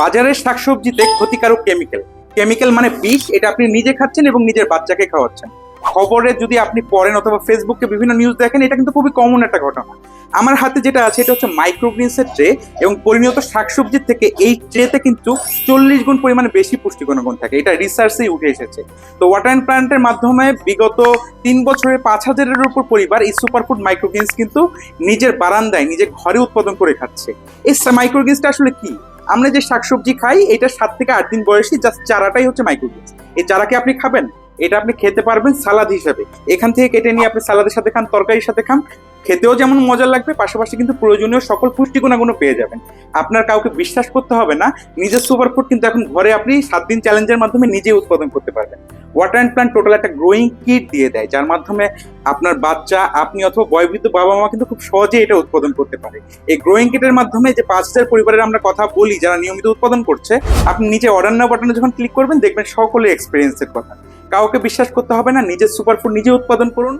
বাজারের শাকসবজিতে ক্ষতিকারক chemical chemical মানে বিষ, এটা আপনি নিজে খাচ্ছেন এবং নিজের বাচ্চাকে খাওয়াচ্ছেন। খবরে যদি আপনি পড়েন অথবা ফেসবুকে বিভিন্ন নিউজ দেখেন, এটা কিন্তু খুবই কমন একটা ঘটনা। আমার হাতে যেটা আছে, এটা হচ্ছে মাইক্রোগ্রিনসের ট্রে এবং পরিণত শাকসবজির থেকে এই ট্রেতে কিন্তু চল্লিশ গুণ পরিমাণে বেশি পুষ্টিগুণ গুণ থাকে। এটা রিসার্চেই উঠে এসেছে। তো ওয়াটার অ্যান্ড প্ল্যান্টের মাধ্যমে বিগত তিন বছরে পাঁচ হাজারের উপর পরিবার এই সুপারফুড মাইক্রোগ্রিনস কিন্তু নিজের বারান্দায়, নিজের ঘরে উৎপাদন করে খাচ্ছে। এই মাইক্রোগ্রিনসটা আসলে কি? আমরা যে শাকসবজি খাই, এটা সাত থেকে আট দিন বয়সী জাস্ট চারাটাই হচ্ছে মাইক্রোগ্রিনস এই চারাকে আপনি খাবেন? এটা আপনি খেতে পারবেন সালাদ হিসাবে। এখান থেকে কেটে নিয়ে আপনি সালাদের সাথে খান, তরকারির সাথে খান। খেতেও যেমন মজা লাগবে, পাশাপাশি কিন্তু প্রয়োজনীয় সকল পুষ্টিগুণাগুণ পেয়ে যাবেন। আপনার কাউকে বিশ্বাস করতে হবে না, নিজের সুপারফুড কিন্তু এখন ঘরে আপনি সাত দিন চ্যালেঞ্জের মাধ্যমে নিজেই উৎপাদন করতে পারবেন। ওয়াটার অ্যান্ড প্ল্যান্ট টোটাল একটা গ্রোয়িং কিট দিয়ে দেয়, যার মাধ্যমে আপনার বাচ্চা, আপনি অথবা বয়বৃদ্ধ বাবা মা কিন্তু খুব সহজে এটা উৎপাদন করতে পারে। এই গ্রোয়িং কিটের মাধ্যমে যে পাঁচ হাজার পরিবারের আমরা কথা বলি, যারা নিয়মিত উৎপাদন করছে, আপনি নিজে অর্ডার না বাটনে যখন ক্লিক করবেন, দেখবেন সকলে এক্সপিরিয়েন্সের কথা। কাউকে বিশ্বাস করতে হবে না, নিজের সুপারফুড নিজে উৎপাদন করুন,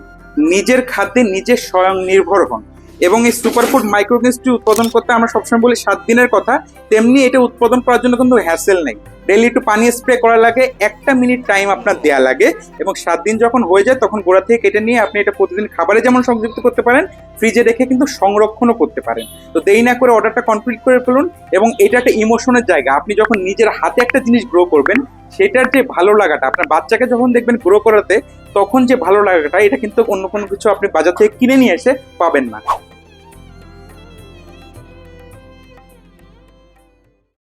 নিজের খাদ্যে নিজে স্বয়ং নির্ভর হন। এবং এই সুপারফুড মাইক্রোগ্রেসটি উৎপাদন করতে আমরা সবসময় বলি সাত দিনের কথা, তেমনি এটা উৎপাদন করার জন্য কিন্তু হ্যাসেল নেই। ডেলি একটু পানি স্প্রে করা লাগে, একটা মিনিট টাইম আপনার দেয়া লাগে এবং সাত দিন যখন হয়ে যায় তখন গোড়া থেকে কেটে নিয়ে আপনি এটা প্রতিদিন খাবারে যেমন সংযুক্ত করতে পারেন ফ্রিজে রেখে কিন্তু সংরক্ষণও করতে পারেন। তো দেরি না করে অর্ডারটা কমপ্লিট করে ফেলুন এবং এটা একটা ইমোশনের জায়গা। আপনি যখন নিজের হাতে একটা জিনিস গ্রো করবেন, সেটার যে ভালো লাগাটা, আপনার বাচ্চাকে যখন দেখবেন গ্রো করাতে, তখন যে ভালো লাগাটা, এটা কিন্তু অন্য কোনো কিছু আপনি বাজার থেকে কিনে নিয়ে এসে পাবেন না।